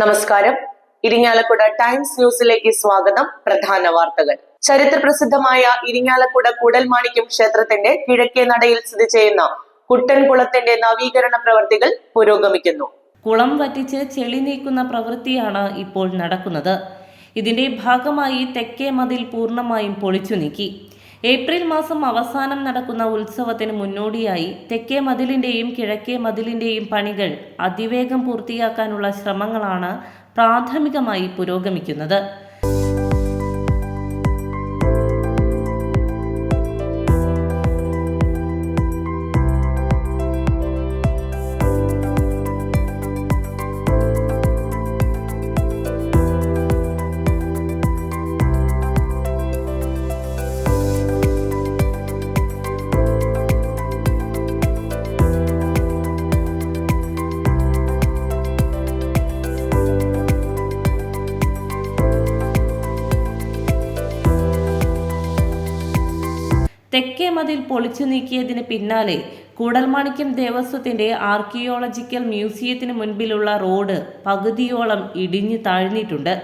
നമസ്കാരം. ഇരിങ്ങാലക്കുട ടൈംസ് ന്യൂസിലേക്ക് സ്വാഗതം. പ്രധാന വാർത്തകൾ. ചരിത്ര പ്രസിദ്ധമായ ഇരിങ്ങാലക്കുട കൂടൽമാണിക്യം ക്ഷേത്രത്തിന്റെ കിഴക്കേ നടയിൽ സ്ഥിതി ചെയ്യുന്ന കുട്ടൻകുളത്തിന്റെ നവീകരണ പ്രവർത്തികൾ പുരോഗമിക്കുന്നു. കുളം വറ്റിച്ച് ചെളി നീക്കുന്ന പ്രവൃത്തിയാണ് ഇപ്പോൾ നടക്കുന്നത്. ഇതിന്റെ ഭാഗമായി തെക്കേ മതിൽ പൂർണമായും പൊളിച്ചു നീക്കി. ഏപ്രിൽ മാസം അവസാനം നടക്കുന്ന ഉത്സവത്തിന് മുന്നോടിയായി തെക്കേ മതിലിന്റെയും കിഴക്കേ മതിലിന്റെയും പണികൾ അതിവേഗം പൂർത്തിയാക്കാനുള്ള ശ്രമങ്ങളാണ് പ്രാഥമികമായി പുരോഗമിക്കുന്നത്. മതിൽ പൊളിച്ചു നീക്കിയതിന് പിന്നാലെ കൂടൽമാണിക്യം ദേവസ്വത്തിന്റെ ആർക്കിയോളജിക്കൽ മ്യൂസിയത്തിന് മുൻപിലുള്ള റോഡ് പകുതിയോളം ഇടിഞ്ഞു താഴ്ന്നിട്ടുണ്ട്.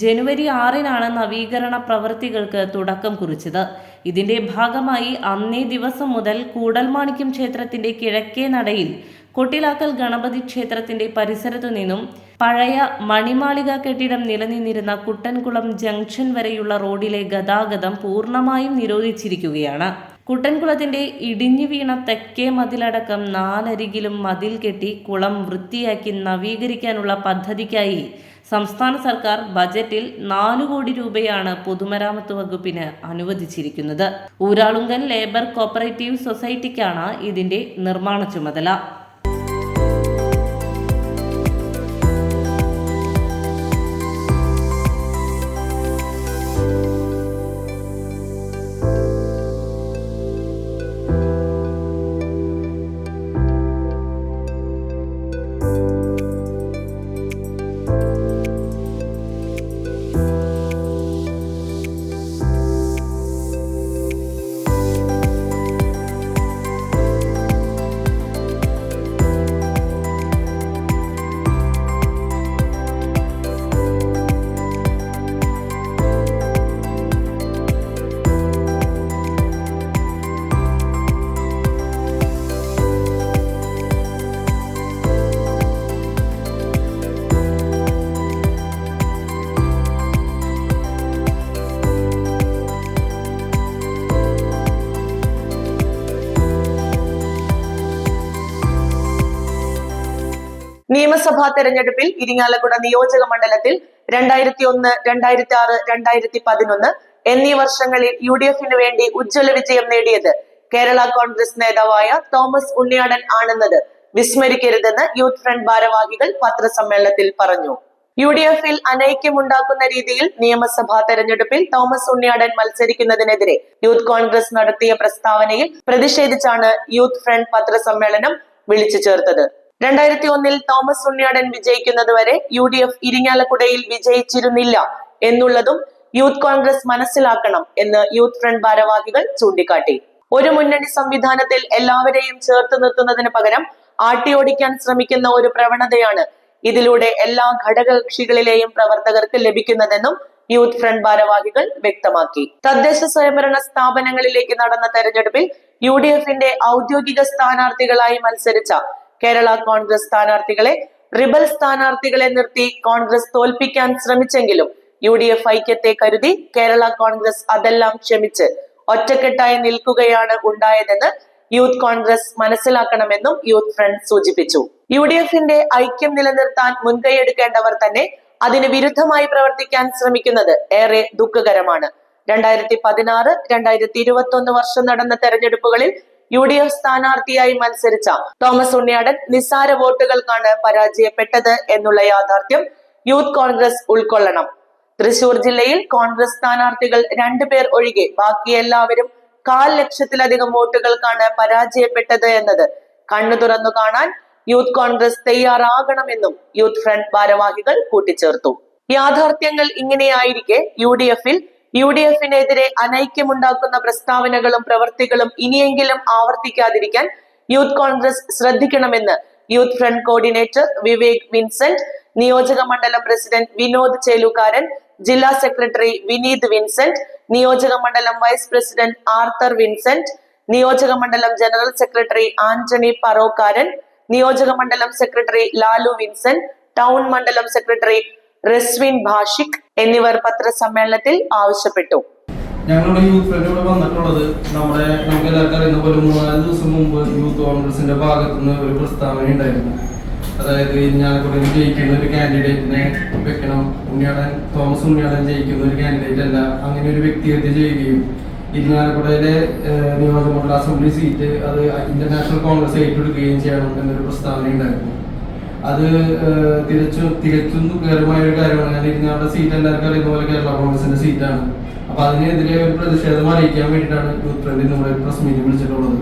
ജനുവരി ആറിനാണ് നവീകരണ പ്രവൃത്തികൾക്ക് തുടക്കം കുറിച്ചത്. ഇതിന്റെ ഭാഗമായി അന്നേ ദിവസം മുതൽ കൂടൽമാണിക്യം ക്ഷേത്രത്തിന്റെ കിഴക്കേ നടയിൽ കൊട്ടിലാക്കൽ ഗണപതി ക്ഷേത്രത്തിന്റെ പരിസരത്തു നിന്നും പഴയ മണിമാളിക കെട്ടിടം നിലനിന്നിരുന്ന കുട്ടൻകുളം ജംഗ്ഷൻ വരെയുള്ള റോഡിലെ ഗതാഗതം പൂർണമായും നിരോധിച്ചിരിക്കുകയാണ്. കുട്ടൻകുളത്തിന്റെ ഇടിഞ്ഞു വീണ തെക്കേ മതിലടക്കം നാലരികിലും മതിൽ കെട്ടി കുളം വൃത്തിയാക്കി നവീകരിക്കാനുള്ള പദ്ധതിക്കായി സംസ്ഥാന സർക്കാർ ബജറ്റിൽ നാലു കോടി രൂപയാണ് പൊതുമരാമത്ത് വകുപ്പിന് അനുവദിച്ചിരിക്കുന്നത്. ഊരാളുങ്കൽ ലേബർ കോപ്പറേറ്റീവ് സൊസൈറ്റിക്കാണ് ഇതിന്റെ നിർമ്മാണ ചുമതല. നിയമസഭാ തെരഞ്ഞെടുപ്പിൽ ഇരിങ്ങാലക്കുട നിയോജക മണ്ഡലത്തിൽ രണ്ടായിരത്തി ഒന്ന് രണ്ടായിരത്തി ആറ് രണ്ടായിരത്തി പതിനൊന്ന് എന്നീ വർഷങ്ങളിൽ യു ഡി എഫിന് വേണ്ടി ഉജ്ജ്വല വിജയം നേടിയത് കേരള കോൺഗ്രസ് നേതാവായ തോമസ് ഉണ്ണിയാടൻ ആണെന്നത് വിസ്മരിക്കരുതെന്ന് യൂത്ത് ഫ്രണ്ട് ഭാരവാഹികൾ പത്രസമ്മേളനത്തിൽ പറഞ്ഞു. യു ഡി എഫിൽ അനൈക്യമുണ്ടാക്കുന്ന രീതിയിൽ നിയമസഭാ തെരഞ്ഞെടുപ്പിൽ തോമസ് ഉണ്ണിയാടൻ മത്സരിക്കുന്നതിനെതിരെ യൂത്ത് കോൺഗ്രസ് നടത്തിയ പ്രസ്താവനയിൽ പ്രതിഷേധിച്ചാണ് യൂത്ത് ഫ്രണ്ട് പത്രസമ്മേളനം വിളിച്ചു ചേർത്തത്. രണ്ടായിരത്തി ഒന്നിൽ തോമസ് ഉണ്ണിയാടൻ വിജയിക്കുന്നത് വരെ യു ഡി എഫ് ഇരിങ്ങാലക്കുടയിൽ വിജയിച്ചിരുന്നില്ല എന്നുള്ളതും യൂത്ത് കോൺഗ്രസ് മനസ്സിലാക്കണം എന്ന് യൂത്ത് ഫ്രണ്ട് ഭാരവാഹികൾ ചൂണ്ടിക്കാട്ടി. ഒരു മുന്നണി സംവിധാനത്തിൽ എല്ലാവരെയും ചേർത്ത് നിർത്തുന്നതിന് പകരം ആട്ടിയോടിക്കാൻ ശ്രമിക്കുന്ന ഒരു പ്രവണതയാണ് ഇതിലൂടെ എല്ലാ ഘടകകക്ഷികളിലെയും പ്രവർത്തകർക്ക് ലഭിക്കുന്നതെന്നും യൂത്ത് ഫ്രണ്ട് ഭാരവാഹികൾ വ്യക്തമാക്കി. തദ്ദേശ സ്വയംഭരണ സ്ഥാപനങ്ങളിലേക്ക് നടന്ന തെരഞ്ഞെടുപ്പിൽ യു ഡി എഫിന്റെ ഔദ്യോഗിക സ്ഥാനാർത്ഥികളായി മത്സരിച്ച കേരള കോൺഗ്രസ് സ്ഥാനാർത്ഥികളെ റിബൽ സ്ഥാനാർത്ഥികളെ നിർത്തി കോൺഗ്രസ് തോൽപ്പിക്കാൻ ശ്രമിച്ചെങ്കിലും യു ഡി എഫ് ഐക്യത്തെ കരുതി കേരള കോൺഗ്രസ് അതെല്ലാം ക്ഷമിച്ച് ഒറ്റക്കെട്ടായി നിൽക്കുകയാണ് ഉണ്ടായതെന്ന് യൂത്ത് കോൺഗ്രസ് മനസ്സിലാക്കണമെന്നും യൂത്ത് ഫ്രണ്ട് സൂചിപ്പിച്ചു. യു ഡി എഫിന്റെ ഐക്യം നിലനിർത്താൻ മുൻകൈയെടുക്കേണ്ടവർ തന്നെ അതിന് വിരുദ്ധമായി പ്രവർത്തിക്കാൻ ശ്രമിക്കുന്നത് ഏറെ ദുഃഖകരമാണ്. രണ്ടായിരത്തി പതിനാറ് രണ്ടായിരത്തി ഇരുപത്തി ഒന്ന് വർഷം നടന്ന തെരഞ്ഞെടുപ്പുകളിൽ യു ഡി എഫ് സ്ഥാനാർത്ഥിയായി മത്സരിച്ച തോമസ് ഉണ്ണിയാടൻ നിസ്സാര വോട്ടുകൾക്കാണ് പരാജയപ്പെട്ടത് എന്നുള്ള യാഥാർത്ഥ്യം യൂത്ത് കോൺഗ്രസ് ഉൾക്കൊള്ളണം. തൃശൂർ ജില്ലയിൽ കോൺഗ്രസ് സ്ഥാനാർത്ഥികൾ രണ്ടുപേർ ഒഴികെ ബാക്കി എല്ലാവരും കാൽ ലക്ഷത്തിലധികം വോട്ടുകൾക്കാണ് പരാജയപ്പെട്ടത് എന്നത് കണ്ണു തുറന്നു കാണാൻ യൂത്ത് കോൺഗ്രസ് തയ്യാറാകണമെന്നും യൂത്ത് ഫ്രണ്ട് ഭാരവാഹികൾ കൂട്ടിച്ചേർത്തു. യാഥാർത്ഥ്യങ്ങൾ ഇങ്ങനെയായിരിക്കെ യു ഡി എഫിൽ യു ഡി എഫിനെതിരെ അനൈക്യമുണ്ടാക്കുന്ന പ്രസ്താവനകളും പ്രവർത്തികളും ഇനിയെങ്കിലും ആവർത്തിക്കാതിരിക്കാൻ യൂത്ത് കോൺഗ്രസ് ശ്രദ്ധിക്കണമെന്ന് youth front coordinator Vivek Vincent നിയോജക മണ്ഡലം പ്രസിഡന്റ് വിനോദ് ചേലുകാരൻ ജില്ലാ സെക്രട്ടറി വിനീത് വിൻസെന്റ് നിയോജക മണ്ഡലം വൈസ് പ്രസിഡന്റ് ആർത്തർ വിൻസെന്റ് നിയോജക മണ്ഡലം ജനറൽ സെക്രട്ടറി ആന്റണി പറോക്കാരൻ നിയോജക മണ്ഡലം സെക്രട്ടറി ലാലു വിൻസെന്റ് ടൗൺ മണ്ഡലം സെക്രട്ടറി റസ്വിൻ ഭാഷിക് എന്നിവർ പത്രസമ്മേളനത്തിൽ ആവശ്യപ്പെട്ടു. ഞങ്ങളുടെ യൂത്ത് ഇവിടെ വന്നിട്ടുള്ളത് നമ്മുടെ നമുക്ക് എല്ലാവർക്കും അറിയുന്ന പോലെ മൂന്നാൽ ദിവസം മുമ്പ് യൂത്ത് കോൺഗ്രസിന്റെ ഭാഗത്തു നിന്ന് ഒരു പ്രസ്താവന ഉണ്ടായിരുന്നു. അതായത് ഇരിഞ്ഞാലക്കുടയിൽ ജയിക്കുന്ന ഒരു കാൻഡിഡേറ്റിനെ വെക്കണം. ഉണ്ണിയാടൻ തോമസ് ഉണ്ണിയാടൻ ജയിക്കുന്ന ഒരു കാൻഡിഡേറ്റ് അല്ല. അങ്ങനെ ഒരു വ്യക്തിഹത്യ ചെയ്യുകയും ഇരിഞ്ഞാലക്കുടയിലെ നിയോജകമണ്ഡല അസംബ്ലി സീറ്റ് അത് ഇന്റർനാഷണൽ കോൺഗ്രസ് ഏറ്റെടുക്കുകയും ചെയ്യണം എന്നൊരു പ്രസ്താവന ഉണ്ടായിരുന്നു. അത് തിരിച്ചു തികച്ചും ദുഃഖകരമായ ഒരു കാര്യമാണ്. കാരണം ഇരിഞ്ഞാളുടെ സീറ്റ് എല്ലാവർക്കും അറിയുന്ന പോലെ കേരള കോൺഗ്രസിന്റെ സീറ്റാണ് അപ്പൊ അതിനെതിരെ ഒരു പ്രതിഷേധം അറിയിക്കാൻ വേണ്ടിയിട്ടാണ് യൂത്ത് ഫ്രണ്ട് നമ്മുടെ പ്രസ് മീറ്റ് വിളിച്ചിട്ടുള്ളത്.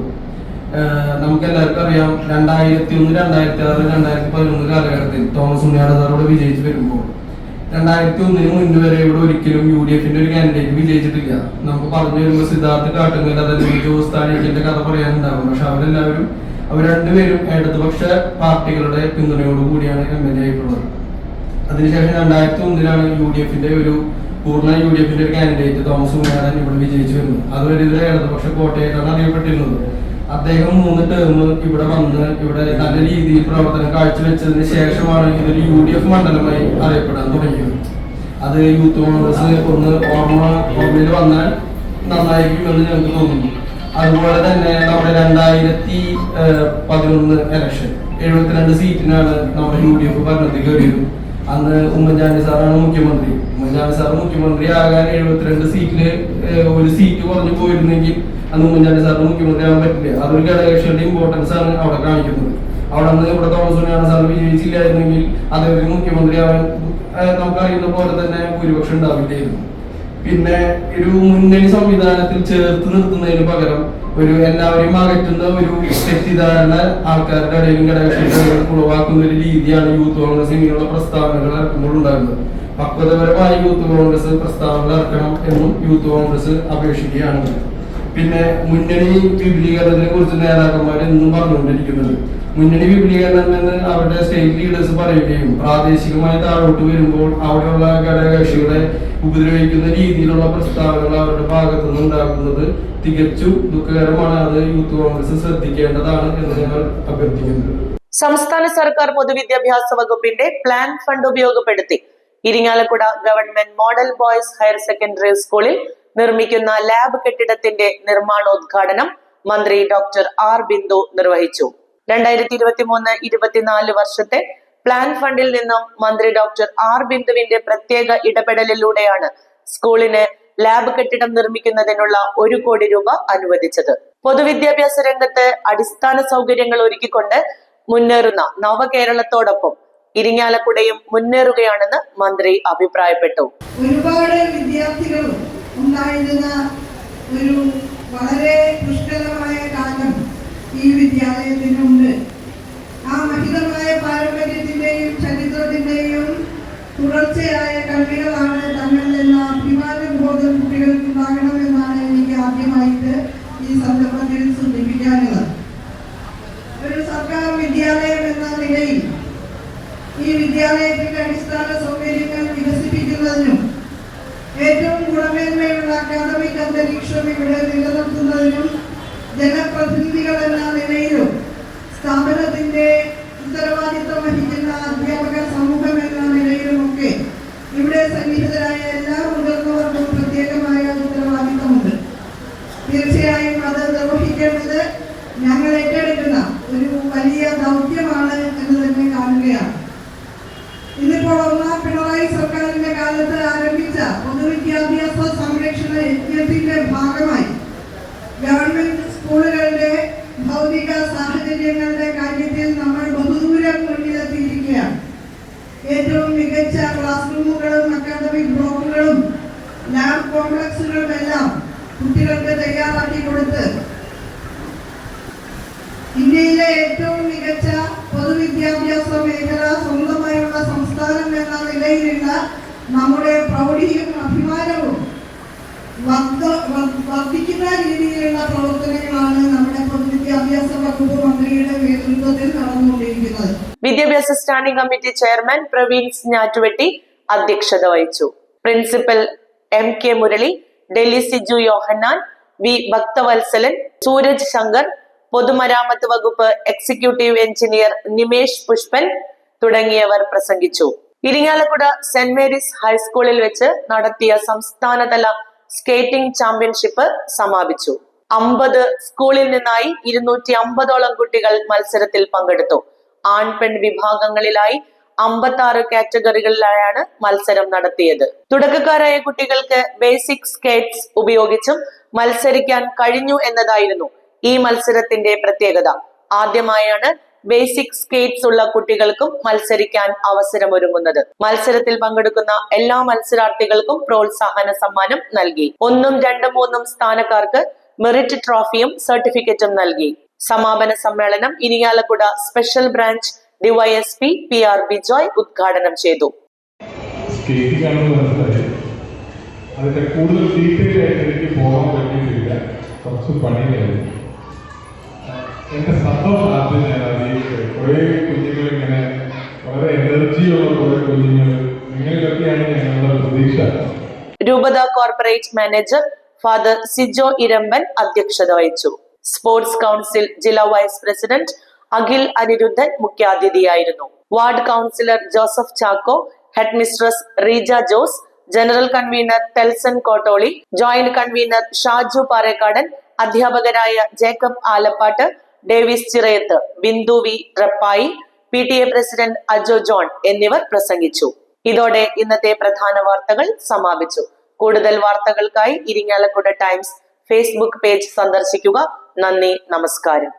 നമുക്ക് എല്ലാവർക്കും അറിയാം രണ്ടായിരത്തി ഒന്ന് രണ്ടായിരത്തി ആറ് രണ്ടായിരത്തി പതിനൊന്ന് കാലഘട്ടത്തിൽ തോമസ് ഉണ്ണിയാട് സാറോട് വിജയിച്ചു വരുമ്പോൾ രണ്ടായിരത്തി ഒന്നിന് മുൻപ് വരെ ഇവിടെ ഒരിക്കലും യു ഡി എഫിന്റെ ഒരു കാൻഡിഡേറ്റ് വിജയിച്ചിട്ടില്ല. നമുക്ക് പറഞ്ഞു വരുമ്പോൾ സിദ്ധാർത്ഥ് കാട്ടുങ്കൽ അതല്ലെങ്കിൽ ജോസ് താഴേക്കിന്റെ കഥ പറയാനുണ്ടാകും പക്ഷെ അവരെല്ലാവരും അവർ രണ്ടുപേരും ഇടതുപക്ഷ പാർട്ടികളുടെ പിന്തുണയോട് കൂടിയാണ് എം എൽ എ ആയിട്ടുള്ളത്. അതിനുശേഷം രണ്ടായിരത്തി ഒന്നിലാണ് യു ഡി എഫിന്റെ ഒരു പൂർണ യു ഡി എഫിന്റെ ഒരു കാൻഡിഡേറ്റ് തോമസ് ഉണ്ണിയാടൻ ഇവിടെ വിജയിച്ചു വരുന്നു അതുവരെ ഇതിലെ ഇടതുപക്ഷ കോട്ടയായിട്ടാണ് അറിയപ്പെട്ടിരുന്നത്. അദ്ദേഹം മൂന്ന് ടേം ഇവിടെ വന്ന് ഇവിടെ നല്ല രീതിയിൽ പ്രവർത്തനം കാഴ്ചവെച്ചതിന് ശേഷമാണ് ഇതൊരു യു ഡി എഫ് മണ്ഡലമായി അറിയപ്പെടാൻ തുടങ്ങിയത്. അത് യൂത്ത് കോൺഗ്രസ് ഒന്ന് ഓർമ്മ ഓർമ്മയിൽ വന്നാൽ നന്നായിരിക്കുമെന്ന് ഞങ്ങൾക്ക് തോന്നുന്നു. അതുപോലെ തന്നെ നമ്മുടെ രണ്ടായിരത്തി പതിനൊന്ന് ഇലക്ഷൻ എഴുപത്തിരണ്ട് സീറ്റിനാണ് നമ്മുടെ യു ഡി എഫ് ഭരണത്തിൽ കയറിയത്. അന്ന് ഉമ്മൻചാണ്ടി സാറാണ് മുഖ്യമന്ത്രി. ഉമ്മൻചാണ്ടി സാർ മുഖ്യമന്ത്രി ആകാൻ എഴുപത്തിരണ്ട് സീറ്റിൽ ഒരു സീറ്റ് കുറഞ്ഞു പോയിരുന്നെങ്കിൽ അന്ന് ഉമ്മൻചാണ്ടി സാറിന് മുഖ്യമന്ത്രി ആകാൻ പറ്റില്ല. അതൊരു ഘടകകക്ഷിയുടെ ഇമ്പോർട്ടൻസ് ആണ് അവിടെ കാണിക്കുന്നത്. അവിടെ നിന്ന് ഇവിടെ തോമസ് ഉണ്ണിയാണ് സാർ വിജയിച്ചില്ലായിരുന്നെങ്കിൽ അദ്ദേഹത്തിന് മുഖ്യമന്ത്രി ആവാൻ നമുക്കറിയുന്ന പോലെ തന്നെ ഭൂരിപക്ഷം ഉണ്ടാവില്ലായിരുന്നു. പിന്നെ ഒരു മുന്നണി സംവിധാനത്തിൽ ചേർത്ത് നിർത്തുന്നതിന് പകരം ഒരു എല്ലാവരെയും അകറ്റുന്ന ഒരു തെറ്റിദ്ധാരണ ആൾക്കാരുടെ ഇടയിലും ഘടകകക്ഷികളുടെ ഉളവാക്കുന്ന ഒരു രീതിയാണ് യൂത്ത് കോൺഗ്രസ് ഇങ്ങനെയുള്ള പ്രസ്താവനകൾ ഇറക്കുമ്പോൾ ഉണ്ടാകുന്നത്. പക്വതപരമായി യൂത്ത് കോൺഗ്രസ് പ്രസ്താവനകൾ ഇറക്കണം എന്നും യൂത്ത് കോൺഗ്രസ് അപേക്ഷിക്കുകയാണ്. പിന്നെ മുന്നണി വിപുലീകരണത്തിനെ കുറിച്ച് നേതാക്കന്മാർ എന്നും പറഞ്ഞുകൊണ്ടിരിക്കുന്നത്. മുന്നണി വിപുലീകരണം എന്ന് അവരുടെ സ്റ്റേറ്റ് ലീഡേഴ്സ് പറയുകയും പ്രാദേശികമായി താഴോട്ട് വരുമ്പോൾ അവിടെയുള്ള ഘടകകക്ഷികളെ ഉപദ്രവിക്കുന്ന രീതിയിലുള്ള പ്രസ്താവനകൾ അവരുടെ ഭാഗത്തു നിന്ന് ഉണ്ടാക്കുന്നത് തികച്ചും ദുഃഖകരമാണ്. അത് യൂത്ത് കോൺഗ്രസ് ശ്രദ്ധിക്കേണ്ടതാണ് എന്ന് ഞങ്ങൾ അഭ്യർത്ഥിക്കുന്നത് സംസ്ഥാന സർക്കാർ പൊതുവിദ്യാഭ്യാസ വകുപ്പിന്റെ പ്ലാൻ ഫണ്ട് ഉപയോഗപ്പെടുത്തി. Irinjalakuda government model boys higher secondary സ്കൂളിൽ നിർമ്മിക്കുന്ന ലാബ് കെട്ടിടത്തിന്റെ നിർമ്മാണോദ്ഘാടനം മന്ത്രി ഡോക്ടർ ആർ ബിന്ദു നിർവഹിച്ചു. രണ്ടായിരത്തി ഇരുപത്തി മൂന്ന് ഇരുപത്തിനാല് വർഷത്തെ പ്ലാൻ ഫണ്ടിൽ നിന്നും മന്ത്രി ഡോക്ടർ ആർ ബിന്ദുവിന്റെ പ്രത്യേക ഇടപെടലിലൂടെയാണ് സ്കൂളിന് ലാബ് കെട്ടിടം നിർമ്മിക്കുന്നതിനുള്ള ഒരു കോടി രൂപ അനുവദിച്ചത്. പൊതുവിദ്യാഭ്യാസ രംഗത്ത് അടിസ്ഥാന സൗകര്യങ്ങൾ ഒരുക്കിക്കൊണ്ട് മുന്നേറുന്ന നവകേരളത്തോടൊപ്പം ഇരിങ്ങാലക്കുടയും മുന്നേറുകയാണെന്ന് മന്ത്രി അഭിപ്രായപ്പെട്ടു. ഒരുപാട് വിദ്യാർത്ഥികൾ ഉണ്ടായിരുന്ന ഒരു വളരെ പുഷ്കലമായ കാലം ഈ വിദ്യാലയത്തിനുണ്ട്. ആ മഹിതമായ പാരമ്പര്യത്തിന്റെയും ചരിത്രത്തിന്റെയും തുടർച്ചയായ കണ്ണികളാണ് തങ്ങളിൽ നിന്ന് കുട്ടികൾക്ക് ഉണ്ടാകണമെന്നാണ് എനിക്ക് ആദ്യമായിട്ട് ഈ സന്ദർഭത്തിൽ സൂചിപ്പിക്കാനുള്ളത്. ഒരു സർക്കാർ വിദ്യാലയം എന്ന നിലയിൽ ഈ വിദ്യാലയത്തിന്റെ അടിസ്ഥാന സൗകര്യങ്ങൾ വികസിപ്പിക്കുന്നതിനും ഏറ്റവും ഗുണമേന്മയുള്ള അക്കാദമിക് അന്തരീക്ഷം ഇവിടെ നിലനിർത്തുന്നതിനും ജനപ്രതിനിധികൾ എന്ന നിലയിലും സ്ഥാപനത്തിന്റെ മികച്ച ക്ലാസ് റൂമുകളും അക്കാദമിക് ബ്ലോക്കുകളും ലാബ് കോംപ്ലക്സുകളും എല്ലാം കുട്ടികൾക്ക് തയ്യാറാക്കി കൊടുത്ത് ഇന്ത്യയിലെ ഏറ്റവും മികച്ച പൊതുവിദ്യാഭ്യാസ മേഖല സ്വന്തമായുള്ള സംസ്ഥാനം എന്ന നിലയിലുള്ള നമ്മുടെ പ്രൗഢിയും അഭിമാനവും വർദ്ധിക്കുന്ന രീതിയിലുള്ള പ്രവർത്തനങ്ങളാണ് നമ്മുടെ പൊതുവിദ്യാഭ്യാസ വകുപ്പ് മന്ത്രിയുടെ വിദ്യാഭ്യാസ standing committee chairman Praveen Njattuvetty അധ്യക്ഷത വഹിച്ചു. Principal M K Murali Delhi Siju Yohannan V Bhakthavatsalan Sooraj Shankar പൊതുമരാമത്ത് വകുപ്പ് എക്സിക്യൂട്ടീവ് എഞ്ചിനീയർ നിമേഷ് പുഷ്പൻ തുടങ്ങിയവർ പ്രസംഗിച്ചു. ഇരിങ്ങാലക്കുട സെന്റ് മേരീസ് ഹൈസ്കൂളിൽ വെച്ച് നടത്തിയ സംസ്ഥാനതല സ്കേറ്റിംഗ് ചാമ്പ്യൻഷിപ്പ് സമാപിച്ചു. അമ്പത് സ്കൂളിൽ നിന്നായി ഇരുന്നൂറ്റി അമ്പതോളം കുട്ടികൾ മത്സരത്തിൽ പങ്കെടുത്തു. ആൺ പെൺ വിഭാഗങ്ങളിലായി അമ്പത്തി ആറ് കാറ്റഗറികളിലായാണ് മത്സരം നടത്തിയത്. തുടക്കക്കാരായ കുട്ടികൾക്ക് ബേസിക് സ്കേറ്റ്സ് ഉപയോഗിച്ചും മത്സരിക്കാൻ കഴിഞ്ഞു എന്നതായിരുന്നു ഈ മത്സരത്തിന്റെ പ്രത്യേകത. ആദ്യമായാണ് ബേസിക് സ്കേറ്റ്സ് ഉള്ള കുട്ടികൾക്കും മത്സരിക്കാൻ അവസരമൊരുങ്ങുന്നത്. മത്സരത്തിൽ പങ്കെടുക്കുന്ന എല്ലാ മത്സരാർത്ഥികൾക്കും പ്രോത്സാഹന സമ്മാനം നൽകി. ഒന്നും രണ്ടും മൂന്നും സ്ഥാനക്കാർക്ക് മെറിറ്റ് ട്രോഫിയും സർട്ടിഫിക്കറ്റും നൽകി. സമാപന സമ്മേളനം Irinjalakuda special branch DYSP P R Bijoy ഉദ്ഘാടനം ചെയ്തു. അതിന്റെ കൂടുതൽ ഡീറ്റെയിൽ ആയിട്ട് എനിക്ക് പോകാൻ പറ്റിയിട്ടില്ല. കുറച്ച് പണിയായിരുന്നു എന്റെ സന്തോഷം ആദ്യം ഞാൻ അറിയിക്കുന്നത് കുറേ കുഞ്ഞുങ്ങളിങ്ങനെ വളരെ എനർജിയുള്ള കുറേ കുഞ്ഞുങ്ങൾ. നിങ്ങളിലൊക്കെയാണ് ഞങ്ങളുടെ പ്രതീക്ഷ. രൂപത corporate manager father Sijo Irampan അധ്യക്ഷത വഹിച്ചു. സ്പോർട്സ് കൗൺസിൽ ജില്ലാ vice president Akhil Anirudhan മുഖ്യാതിഥിയായിരുന്നു. Ward councillor Joseph Chacko head mistress Reeja Jose general convener Telson Kottoli joint convener Shaju Parekkadan അധ്യാപകരായ Jacob Alappatt Davis Chirayath Bindu V Rappai P T A president Ajo John എന്നിവർ പ്രസംഗിച്ചു. ഇതോടെ ഇന്നത്തെ പ്രധാന വാർത്തകൾ സമാപിച്ചു. കൂടുതൽ വാർത്തകൾക്കായി ഇരിങ്ങാലക്കുട ടൈംസ് ഫേസ്ബുക്ക് പേജ് സന്ദർശിക്കുക. നന്ദി നമസ്കാരം.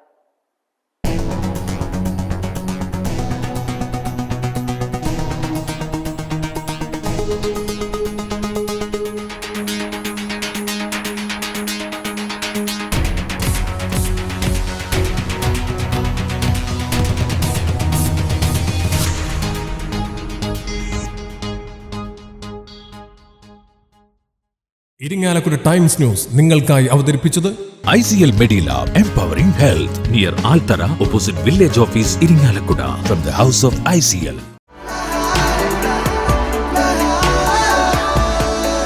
ഇരിങ്ങാലക്കുട ടൈംസ് ന്യൂസ് നിങ്ങൾക്കായി അവതരിപ്പിച്ചത് ICL Medilab Empowering Health near Altara, opposite Village Office, Irinalakuda, from the House of ICL.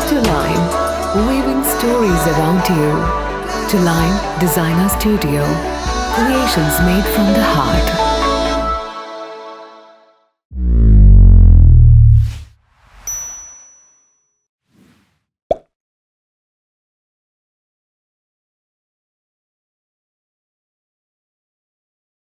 To Lime, weaving stories around you. To Lime Designer Studio, creations made from the heart.